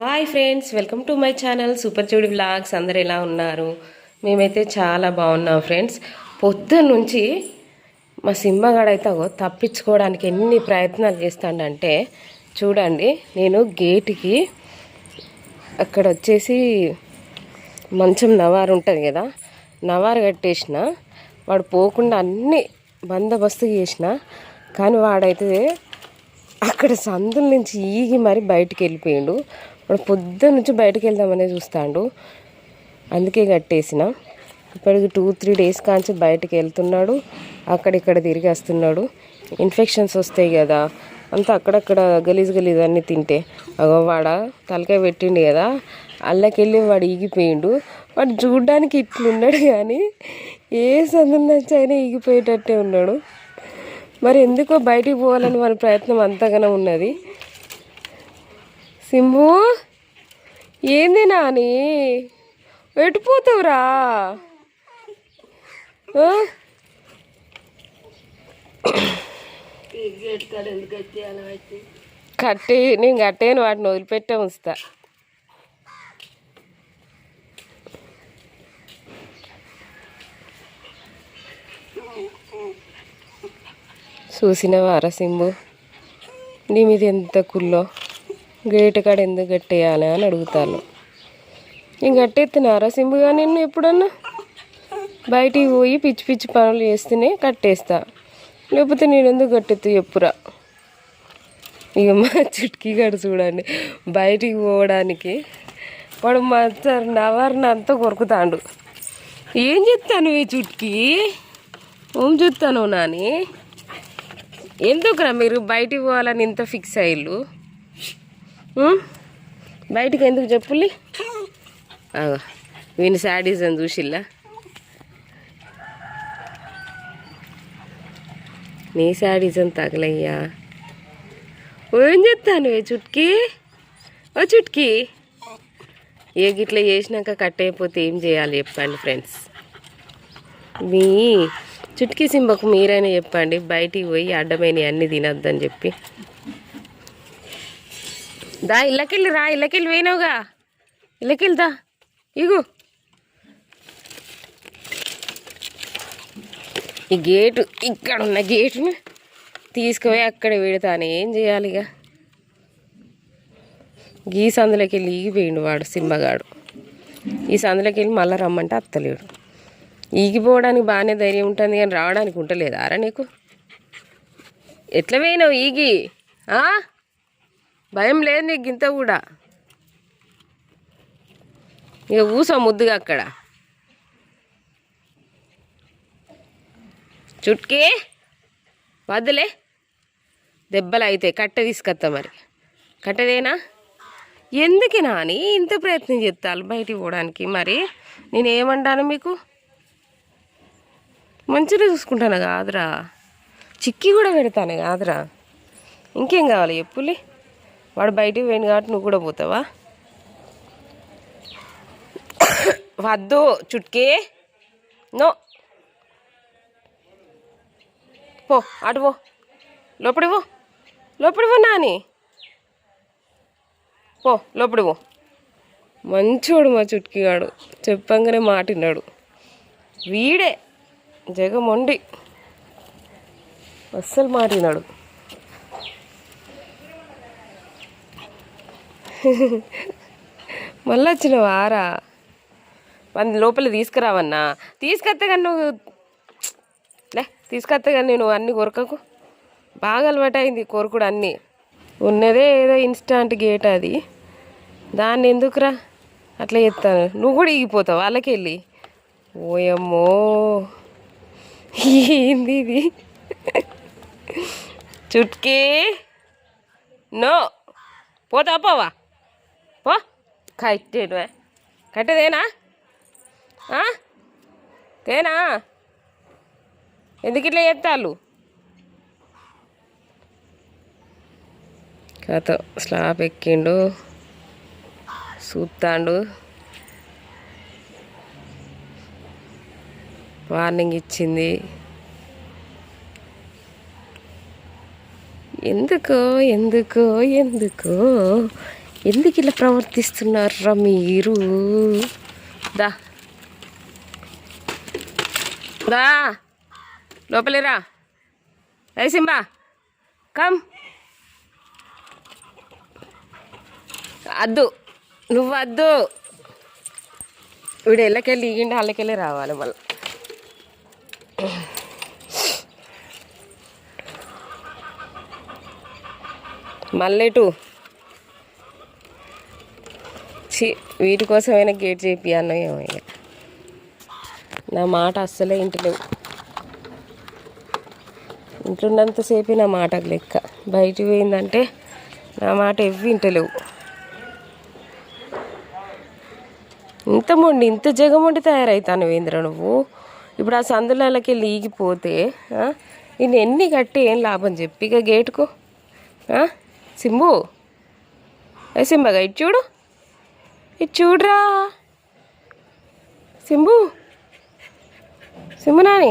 Hi friends welcome to my channel super చూడి vlogs. అందరు ఎలా ఉన్నారు? మేమైతే చాలా బాగున్నాం ఫ్రెండ్స్. పొద్దున్న నుంచి మా సింహగాడైతే అయితే తప్పించుకోవడానికి ఎన్ని ప్రయత్నాలు చేస్తాడంటే చూడండి నేను గేటుకి అక్కడ వచ్చేసి మంచం నవారు ఉంటుంది కదా నవారు కట్టేసిన. వాడు పోకుండా అన్ని బందోబస్తు చేసిన. కానీ వాడైతే అక్కడ సందుల నుంచి ఈగి మరి బయటికి వెళ్ళిపోయిండు. వాడు పొద్దున్న నుంచి బయటకు వెళ్దామనే చూస్తాడు. అందుకే కట్టేసిన. ఇప్పటికి టూ త్రీ డేస్ కాంచి బయటకు వెళ్తున్నాడు. అక్కడిక్కడ తిరిగి వస్తున్నాడు. ఇన్ఫెక్షన్స్ వస్తాయి కదా. అంతా అక్కడక్కడ గలీజ్ గలీజ్ అన్నీ తింటే. అగో వాడ తలకాయ పెట్టిండు కదా. అల్లకెళ్ళి వాడు ఈగిపోయిండు. వాడు చూడ్డానికి ఇట్లున్నాడు కానీ ఏ సందుల అయినా ఈగిపోయేటట్టే ఉన్నాడు. మరి ఎందుకో బయటికి పోవాలని వాళ్ళ ప్రయత్నం అంతగానే ఉన్నది. సింబు ఏంది నాని? ఎటుపోతావురా? కట్టి నేను కట్టేను వాటిని వదిలిపెట్టే ఉంచుతా. చూసినవారా సింబు? నీ మీద ఎంత కుల్లో? గేటు కాడ ఎందుకు కట్టేయాలి అని అడుగుతాను. నేను కట్టేస్తున్నారా సింబుగా నిన్ను ఎప్పుడన్నా? బయటికి పోయి పిచ్చి పిచ్చి పనులు చేస్తేనే కట్టేస్తా. లేకపోతే నేను ఎందుకు కట్టెత్తు చెప్పురా? ఇక మా చుట్కీ గడు చూడండి బయటికి పోవడానికి వాడు మా నవరణ అంతా కొరుకుతాడు. ఏం చెప్తాను ఈ చుట్కీ? ఏం చూస్తాను నాని? ఎందుకురా మీరు బయటికి పోవాలని ఇంత ఫిక్స్ అయ్యిళ్ళు బయటికి ఎందుకు చెప్పుల్లి ఆగో, వీని శాడీస్ అని చూసిల్లా? నీ శాడీస్ అని తగలయ్యా? ఏం చెప్తాను ఏ చుట్కీ? ఓ చుట్కీ. ఏ గిట్లా చేసినాక కట్ అయిపోతే ఏం చేయాలి చెప్పండి ఫ్రెండ్స్? మీ చుట్కీ సింబకు మీరైనా చెప్పండి బయటికి పోయి అడ్డమైన అన్నీ తినొద్దని చెప్పి. దా ఇళ్ళకెళ్ళి రా ఇళ్ళకెళ్ళి పోయినావుగా ఇళ్ళకెళ్దా దా. ఇగు. ఈ గేటు ఇక్కడ ఉన్న గేటుని తీసుకుపోయి అక్కడ పెడతాను. ఏం చేయాలి ఇక? ఈ సందులోకి వెళ్ళి ఈగిపోయిండు వాడు సింహగాడు. ఈ సందులోకి వెళ్ళి మళ్ళీ రమ్మంటే అత్తలేడు. ఈగిపోవడానికి బాగానే ధైర్యం ఉంటుంది కానీ రావడానికి ఉంటలేదు అరా నీకు? ఎట్లా పోయినావు ఈగి? ఆ? భయం లేదు నీకు గింత కూడా. ఇక ఊసా ముద్దుగా అక్కడ. చుట్కీ వద్దులే దెబ్బలు అయితే కట్ట తీసుకొస్తా మరి. కట్టదేనా ఎందుకు నాని ఇంత ప్రయత్నం చేస్తాను బయటికి పోవడానికి మరి? నేను ఏమంటాను మీకు? మంచిగా చూసుకుంటాను కాదురా. చిక్కి కూడా పెడతాను కాదురా. ఇంకేం కావాలి చెప్పులే. వాడు బయటికి పోయింది కాబట్టి నువ్వు కూడా పోతావా? వద్దు చుట్కే. నో. పో అటు పో. లోపడి పో. లోపడి పో నాని. పో లోపడి పో. మంచోడు మా చుట్కీగాడు చెప్పంగానే మాటిన్నాడు. వీడే జగమొండి. అస్సలు మాటినాడు మళ్ళీ వచ్చిన వారా? మన లోపల తీసుకురావన్నా? తీసుకొస్తే కానీ నువ్వు లే తీసుకొస్తే కానీ నువ్వు అన్ని కొరకకు. బాగా అలవాటు అయింది కొరకుడు అన్నీ. ఉన్నదే ఏదో ఇన్స్టాంట్ గేట్ అది. దాన్ని ఎందుకురా అట్లా చెప్తాను? నువ్వు కూడా ఈగిపోతావు వాళ్ళకి వెళ్ళి ఓయమ్మో! ఏంది ఇది? చుట్కీ! నో! పోతా పోవా? పో కట్టేను కట్టేదేనా ఆ? తేనా ఎందుకు ఇట్లా చేస్తాళ్ళు కథ స్లాబ్ ఎక్కిండు చూస్తాండు వార్నింగ్ ఇచ్చింది ఎందుకో ఎందుకో ఎందుకో ఎందుకు ఇలా ప్రవర్తిస్తున్నారా మీరు? దా. దా. లోపలేరా ఏ సింబా కమ్. అద్దు. నువ్వు వద్దు వీడు ఎల్లకెళ్ళి ఈగిండి వాళ్ళకెళ్ళి రావాలి మళ్ళీ. మళ్ళెటు చి వీటి కోసమైనా గేట్ చేపియాను అన్నయ్యేమో నా మాట అస్సలే ఇంటలేవు ఇంట్లోన్నంతసేపు నా మాటకు లెక్క. బయట పోయిందంటే నా మాట ఎవ్వి ఇంటలేవు ఇంత మొండి ఇంత జగమొండి తయారవుతాను వేంద్ర నువ్వు? ఇప్పుడు ఆ సందులకి లీగిపోతే నేను ఎన్ని కట్టి ఏం లాభం చెప్పి? ఇక గేటుకు సింబు? ఏ సింబగా ఇటు చూడు. ఇటు చూడరా. సింబు. సింబు నాని.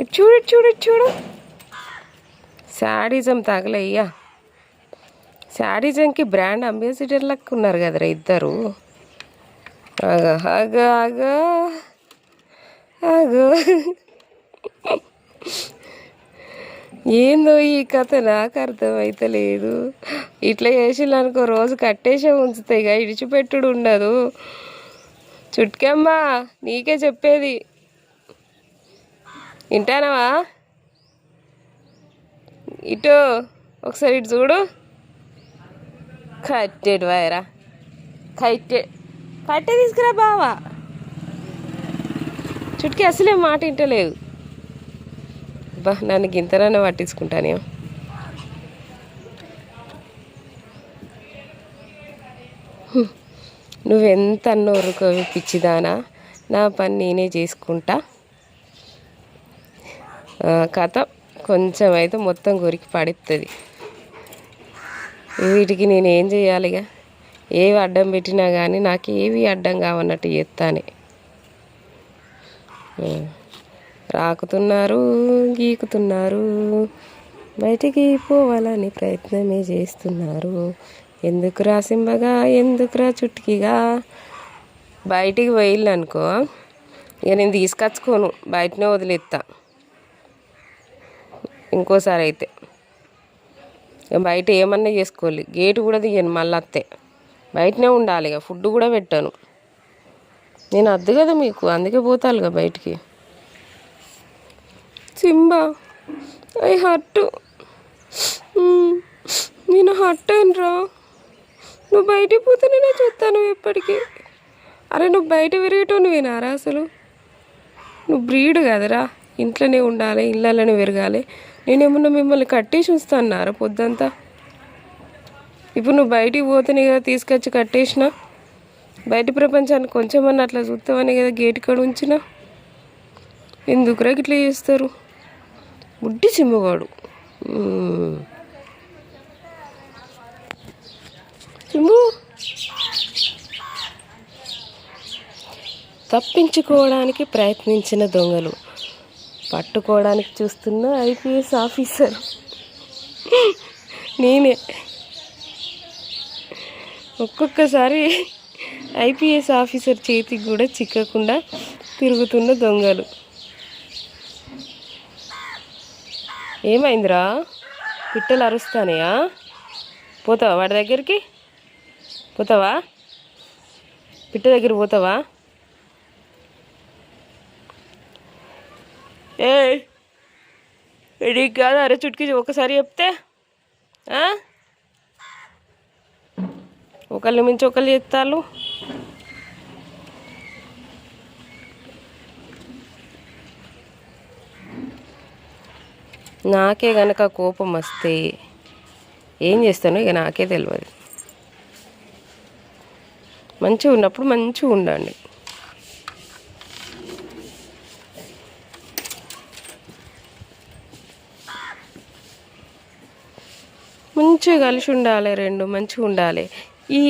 ఇటు చూడు ఇటు చూడు ఇటు చూడు. శాడిజం తగలయ్యా శాడిజంకి బ్రాండ్ అంబాసిడర్ లెక్క ఉన్నారు కదరా ఇద్దరు. అగ అగ అగ అగ ఏందో ఈ కథ నాకు అర్థమైతలేదు ఇట్లా చేసిల్లనుకో రోజు కట్టేసే ఉంచుతాయి ఇక ఇడిచిపెట్టుడు ఉండదు. చుట్కమ్మా నీకే చెప్పేది. వింటానవా? ఇటు ఒకసారి ఇటు చూడు. కట్టేడు వైరా కట్టే కట్టే తీసుకురా బావా. చుట్కి అసలే మాట వింటలేదు. బా నన్ను గింతనన్నా పట్టించుకుంటానే నువ్వెంత నోరుకో పిచ్చిదానా? నా పని నేనే చేసుకుంటా. కథ కొంచెం అయితే మొత్తం కొరికి పడుతుంది వీటికి నేను ఏం చేయాలిగా? ఏవి అడ్డం పెట్టినా కానీ నాకు ఏవి అడ్డం కావన్నట్టు చేస్తానే రాకుతున్నారు గీకుతున్నారు. బయటికి పోవాలని ప్రయత్నమే చేస్తున్నారు. ఎందుకురా సింబగా ఎందుకురా చుట్టుకిగా బయటికి పోయిల్లు అనుకో ఇక నేను తీసుకొచ్చుకోను బయటనే వదిలేస్తా ఇంకోసారి అయితే ఇక బయట ఏమన్నా చేసుకోవాలి. గేటు కూడా తీయను మళ్ళీ అత్తే. బయటనే ఉండాలి ఇక. ఫుడ్ కూడా పెట్టాను. నేను అద్దు కదా మీకు అందుకే పోతాలిగా బయటికి. సింబా. I hurt. నేను హర్ట్ అయినరా నువ్వు బయటికి పోతే నేనే చూస్తాను ఎప్పటికీ. అరే నువ్వు బయట విరగటం వినారా అసలు? నువ్వు బ్రీడ్ కదరా. ఇంట్లోనే ఉండాలి ఇళ్ళలోనే విరగాలి. నేనేమన్నా మిమ్మల్ని కట్టేసి ఉంచుతాన్నారా పొద్దంతా? ఇప్పుడు నువ్వు బయటికి పోతేనే కదా తీసుకొచ్చి కట్టేసిన? బయట ప్రపంచాన్ని కొంచెమన్నా అట్లా చూస్తామని కదా గేట్ కాడ ఉంచిన? ఎందుకురా ఇట్లా చేస్తారు? గుడ్డి సింహగాడు. మ్మ్. సింహు. తప్పించుకోవడానికి ప్రయత్నించిన దొంగలు. పట్టుకోవడానికి చూస్తున్న ఐపీఎస్ ఆఫీసర్. నేనే. ఒక్కొక్కసారి ఐపీఎస్ ఆఫీసర్ చేతికి కూడా చిక్కకుండా తిరుగుతున్న దొంగలు. ఏమైందిరా? పిట్టలు అరుస్తానయా? పోతావా వాడి దగ్గరికి? పోతావా? పిట్ట దగ్గర పోతావా? ఏ నీకు కాదు అరే చుట్టుకి ఒకసారి చెప్తే ఒకళ్ళు మించి ఒకళ్ళు చెప్తాళ్ళు నాకే గనక కోపం వస్తే ఏం చేస్తానో ఇక నాకే తెలియదు మంచిగా ఉన్నప్పుడు మంచిగా ఉండండి. మంచిగా కలిసి ఉండాలి రెండు మంచిగా ఉండాలి. ఈ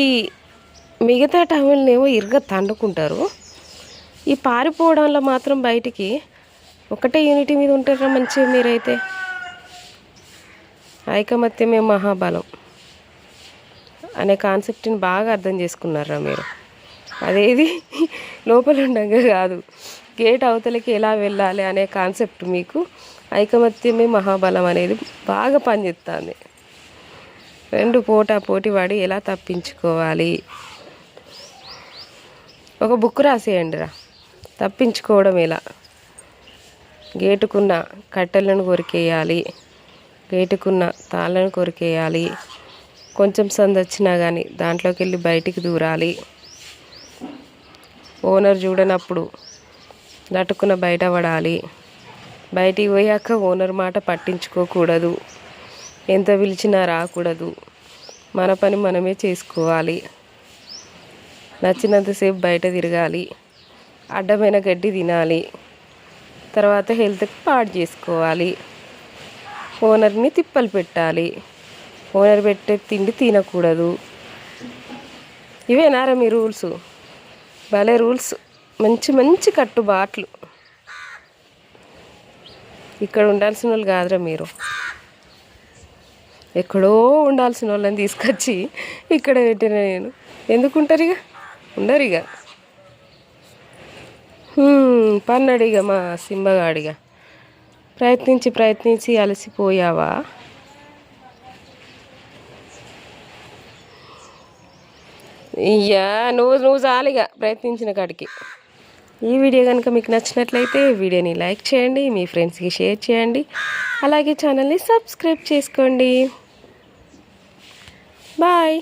మిగతా టవల్నేమో ఇరుగ తండుకుంటారు. ఈ పారిపోవడంలో మాత్రం బయటికి ఒకటే యూనిటీ మీద ఉంటారా మంచిగా మీరైతే? ఐకమత్యమే మహాబలం అనే కాన్సెప్ట్ని బాగా అర్థం చేసుకున్నారా మీరు? అదేది? లోపల ఉండగా కాదు. గేట్ అవతలకి ఎలా వెళ్ళాలి అనే కాన్సెప్ట్ మీకు ఐకమత్యమే మహాబలం అనేది బాగా పనిచేస్తుంది. రెండు పోటా పోటీ పడి ఎలా తప్పించుకోవాలి? ఒక బుక్ రాసేయండి రా. తప్పించుకోవడం ఎలా? గేటుకున్న కట్టెలను కొరికేయాలి. గేటుకున్న తాళ్ళను కొరికేయాలి. కొంచెం సందొచ్చినా కానీ దాంట్లోకి వెళ్ళి బయటికి దూరాలి. ఓనర్ చూడనప్పుడు నటుకున బయట పడాలి బయటికి పోయాక ఓనర్ మాట పట్టించుకోకూడదు. ఎంత పిలిచినా రాకూడదు. మన పని మనమే చేసుకోవాలి. నచ్చినంతసేపు బయట తిరగాలి. అడ్డమైన గడ్డి తినాలి. తర్వాత హెల్త్కి పాడు చేసుకోవాలి. ఓనర్ని తిప్పలు పెట్టాలి. ఓనర్ పెట్టే తిండి తినకూడదు. ఇవేనారా మీ రూల్స్? భలే రూల్స్. మంచి మంచి కట్టుబాట్లు ఇక్కడ ఉండాల్సిన వాళ్ళు కాదురా మీరు. ఎక్కడో ఉండాల్సిన వాళ్ళని తీసుకొచ్చి ఇక్కడ పెట్టిన నేను. ఎందుకుంటారు ఇక? ఉండరు ఇక. హ్మ్, మా సింబగాడిగా. ప్రయత్నించి ప్రయత్నించి అలసిపోయావా? ఇయ్యా నువ్వు నువ్వు చాలిగా ప్రయత్నించిన కాడికి. ఈ వీడియో కనుక మీకు నచ్చినట్లయితే వీడియోని లైక్ చేయండి మీ ఫ్రెండ్స్కి షేర్ చేయండి అలాగే ఛానల్ని సబ్స్క్రైబ్ చేసుకోండి. బాయ్.